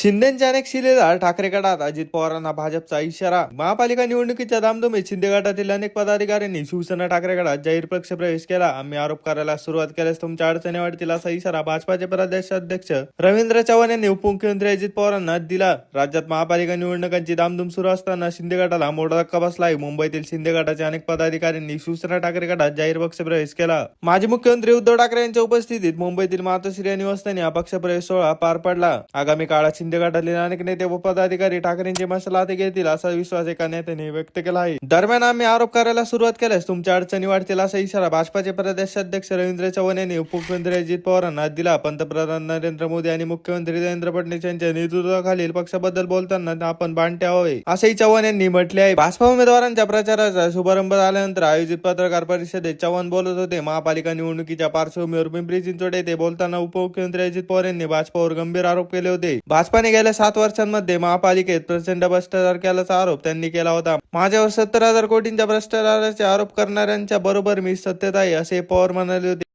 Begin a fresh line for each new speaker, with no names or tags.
शिंदेच्या अनेक शिलेदार ठाकरे गटात अजित पवारांना भाजपचा इशारा. महापालिका निवडणुकीच्या दामदुमीत शिंदे गटातील अनेक पदाधिकाऱ्यांनी शिवसेना ठाकरे गटात जाहीर पक्ष प्रवेश केला. आम्ही आरोप करायला सुरुवात केल्यास तुमच्या अडचणी वाढतील असा इशारा भाजपाचे प्रदेशाध्यक्ष रवींद्र चव्हाण यांनी उपमुख्यमंत्री अजित पवारांना दिला. राज्यात महापालिका निवडणुकांची दामदुम सुरू असताना शिंदे गटाला मोठा धक्का बसला आहे मुंबईतील शिंदे गटाचे अनेक पदाधिकाऱ्यांनी शिवसेना ठाकरे गटात जाहीर पक्ष प्रवेश केला. माजी मुख्यमंत्री उद्धव ठाकरे यांच्या उपस्थितीत मुंबईतील मातोश्री निवासस्थानी हा पक्ष प्रवेश सोहळा पार पडला. आगामी काळात शिंदे गटातील अनेक नेते व पदाधिकारी ठाकरेंची मशाल हाती घेतील असा विश्वास एका नेत्याने व्यक्त केला आहे दरम्यान आम्ही आरोप करायला सुरुवात केल्यास तुमच्या अडचणी वाढतील असा इशारा भाजपाचे प्रदेशाध्यक्ष रवींद्र चव्हाण यांनी उपमुख्यमंत्री अजित पवारांना दिला पंतप्रधान नरेंद्र मोदी आणि मुख्यमंत्री देवेंद्र फडणवीस यांच्या नेतृत्वाखालील पक्षाबद्दल बोलताना आपण बांधते हवे असेही चव्हाण यांनी म्हटले आहे भाजपा उमेदवारांच्या प्रचाराचा शुभारंभ झाल्यानंतर आयोजित पत्रकार परिषदेत चव्हाण बोलत होते महापालिका निवडणुकीच्या पार्श्वभूमीवर पिंपरी चिंचवड येथे बोलताना उपमुख्यमंत्री अजित पवार यांनी भाजपावर गंभीर आरोप केले होते भाजपाने गेल्या सात वर्षांमध्ये महापालिकेत प्रचंड भ्रष्टाचार केल्याचा आरोप त्यांनी केला होता. माझ्यावर सत्तर हजार कोटींच्या भ्रष्टाचाराचे आरोप करणाऱ्यांच्या बरोबर मी सत्यताई असे पवार म्हणाले होते.